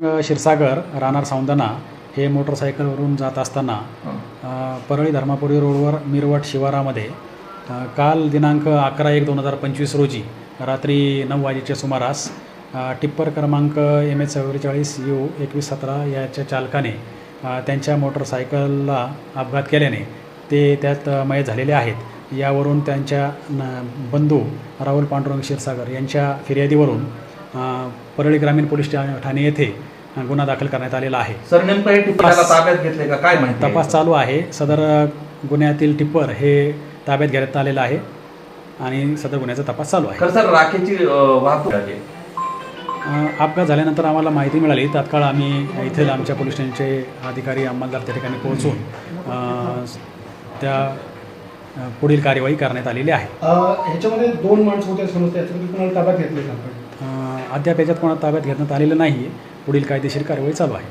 क्षीरसागर राहणार सौंदना हे मोटरसायकलवरून जात असताना परळी धर्मापुरी रोडवर मिरवट शिवारामध्ये काल दिनांक अकरा एक दोन हजार पंचवीस रोजी रात्री नऊ वाजेच्या सुमारास टिप्पर क्रमांक एम एच चव्वेचाळीस यू एकवीस सतरा याच्या चालकाने त्यांच्या मोटरसायकलला अपघात केल्याने ते त्यात अ, मयत झालेले आहेत. यावरून त्यांच्या न बंधू राहुल पांडुरंग क्षीरसागर यांच्या फिर्यादीवरून परळी ग्रामीण पोलीस ठाणे येथे गुन्हा दाखल करण्यात आलेला आहे. सर नेमकं हे टिप्पराला ताब्यात घेतले का? काय माहिती? तपास चालू आहे. सदर गुन्ह्यातील टिप्पर हे ताब्यात घेण्यात आलेलं आहे आणि सदर गुन्ह्याचा तपास चालू आहे. खरं सर राखेची वाहतूक अपघात झाल्यानंतर आम्हाला माहिती मिळाली. तात्काळ आम्ही इथे आमच्या पोलीस स्टेशनचे अधिकारी अंमलदार त्या ठिकाणी पोहोचून अ, त्या पुढील कार्यवाही करण्यात आलेली आहे. ह्याच्यामध्ये दोन माणसं होते समजते याच्यामध्ये कुणाला ताब्यात घेतले अद्याप याच्यात कोणा ताब्यात घेण्यात आलेलं नाही आहे पुढील कायदेशीर कारवाई चालू आहे.